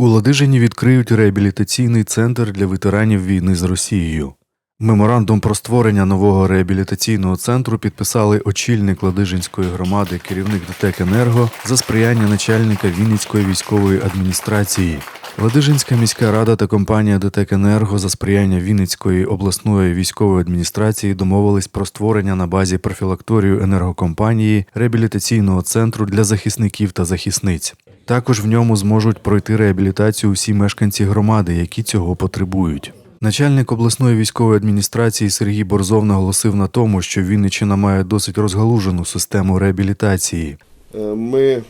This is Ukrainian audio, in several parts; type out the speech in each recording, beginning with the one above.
У Ладижині відкриють реабілітаційний центр для ветеранів війни з Росією. Меморандум про створення нового реабілітаційного центру підписали очільник Ладижинської громади, керівник ДТЕК «Енерго» за сприяння начальника Вінницької військової адміністрації. Ладижинська міська рада та компанія ДТЕК «Енерго» за сприяння Вінницької обласної військової адміністрації домовились про створення на базі профілакторію енергокомпанії реабілітаційного центру для захисників та захисниць. Також в ньому зможуть пройти реабілітацію усі мешканці громади, які цього потребують. Начальник обласної військової адміністрації Сергій Борзов наголосив на тому, що Вінниччина має досить розгалужену систему реабілітації. Е, Ми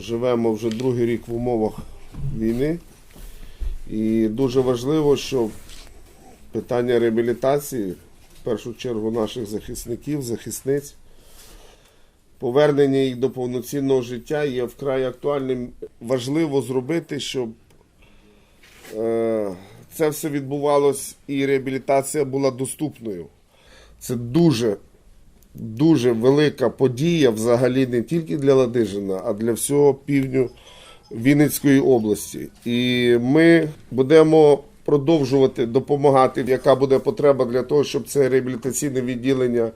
живемо вже другий рік в умовах війни, і дуже важливо, щоб питання реабілітації, в першу чергу наших захисників, захисниць, повернення їх до повноцінного життя є вкрай актуальним. Важливо зробити, щоб е, це все відбувалось і реабілітація була доступною. Це дуже дуже велика подія взагалі не тільки для Ладижина, а для всього півдню Вінницької області. І ми будемо продовжувати допомагати, яка буде потреба для того, щоб це реабілітаційне відділення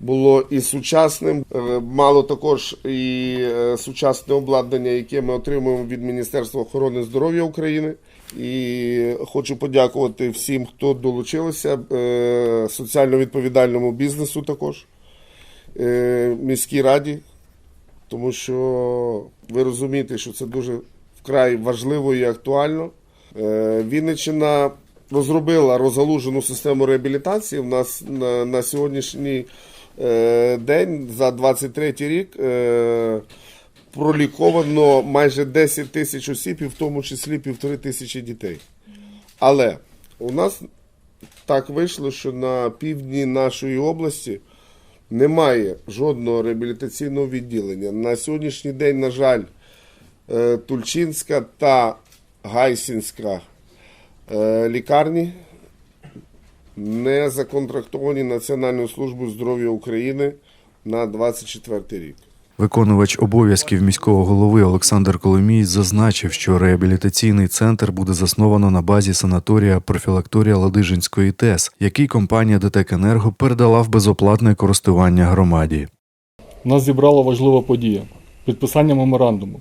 було і сучасним. Е, Мало також і е, сучасне обладнання, яке ми отримуємо від Міністерства охорони здоров'я України. І хочу подякувати всім, хто долучилися, е, соціально відповідальному бізнесу також міській раді, тому що ви розумієте, що це дуже вкрай важливо і актуально. Вінниччина розробила розгалужену систему реабілітації. У нас на, на сьогоднішній день за 23 рік е, проліковано майже 10 тисяч осіб, і в тому числі півтори тисячі дітей. Але у нас так вийшло, що на півдні нашої області немає жодного реабілітаційного відділення. На сьогоднішній день, на жаль, е, Тульчинська та Гайсінська е, лікарні не законтрактовані Національною службою здоров'я України на 24 рік. Виконувач обов'язків міського голови Олександр Коломій зазначив, що реабілітаційний центр буде засновано на базі санаторія профілакторія Ладижинської ТЕС, який компанія ДТЕК «Енерго» передала в безоплатне користування громаді. Нас зібрала важлива подія підписання меморандуму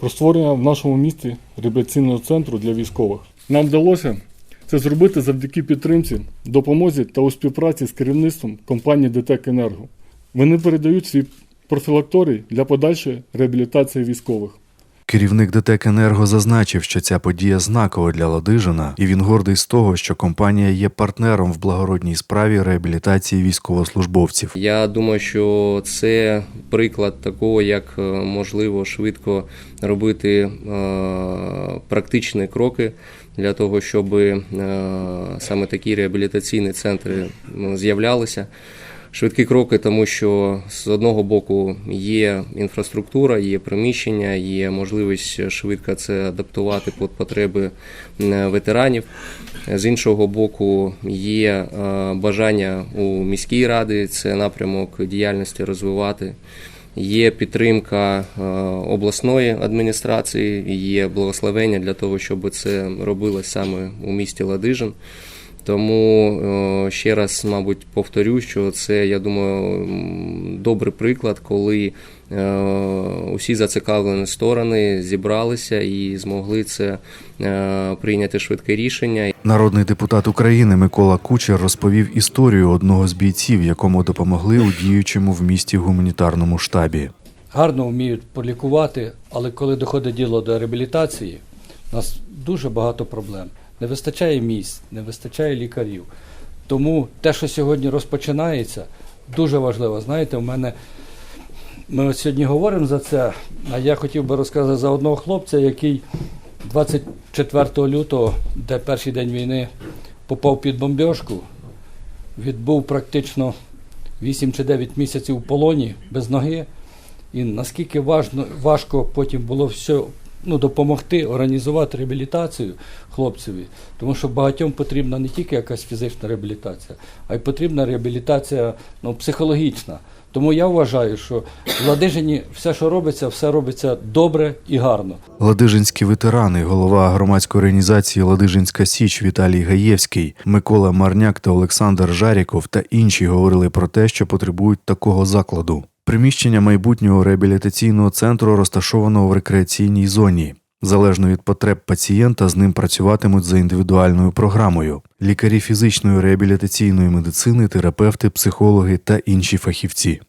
про створення в нашому місті реабілітаційного центру для військових. Нам вдалося це зробити завдяки підтримці, допомозі та у співпраці з керівництвом компанії ДТЕК Енерго. Вони передають свій профілакторій для подальшої реабілітації військових. Керівник ДТЕК «Енерго» зазначив, що ця подія знакова для Ладижина, і він гордий з того, що компанія є партнером в благородній справі реабілітації військовослужбовців. Я думаю, що це приклад такого, як е, можливо швидко робити е, практичні кроки для того, щоб е, саме такі реабілітаційні центри з'являлися. Швидкі кроки, тому що з одного боку є інфраструктура, є приміщення, є можливість швидко це адаптувати під потреби ветеранів. З іншого боку, є е, бажання у міській ради це напрямок діяльності розвивати. Є підтримка е, обласної адміністрації, є благословення для того, щоб це робилось саме у місті Ладижин. Тому е, ще раз, мабуть, повторю, що це, я думаю, добрий приклад, коли е, усі зацікавлені сторони зібралися і змогли це е, прийняти швидке рішення. Народний депутат України Микола Кучер розповів історію одного з бійців, якому допомогли у діючому в місті гуманітарному штабі. гарно вміють полікувати, але коли доходить діло до реабілітації, у нас дуже багато проблем. Не вистачає місць, не вистачає лікарів. Тому те, що сьогодні розпочинається, дуже важливо. Знаєте, у мене ми от сьогодні говоримо за це, а я хотів би розказати за одного хлопця, який 24 лютого, де перший день війни, попав під бомбьошку, відбув практично 8 чи 9 місяців в полоні без ноги. І наскільки важко потім було все ну, допомогти організувати реабілітацію хлопцеві, тому що багатьом потрібна не тільки якась фізична реабілітація, а й потрібна реабілітація ну, психологічна. Тому я вважаю, що в Ладижині все, що робиться, все робиться добре і гарно. Ладижинські ветерани, голова громадської організації Ладижинська Січ Віталій Гаєвський, Микола Марняк та Олександр Жаріков та інші говорили про те, що потребують такого закладу. Приміщення майбутнього реабілітаційного центру розташовано в рекреаційній зоні. Залежно від потреб пацієнта, з ним працюватимуть за індивідуальною програмою: лікарі фізичної реабілітаційної медицини, терапевти, психологи та інші фахівці.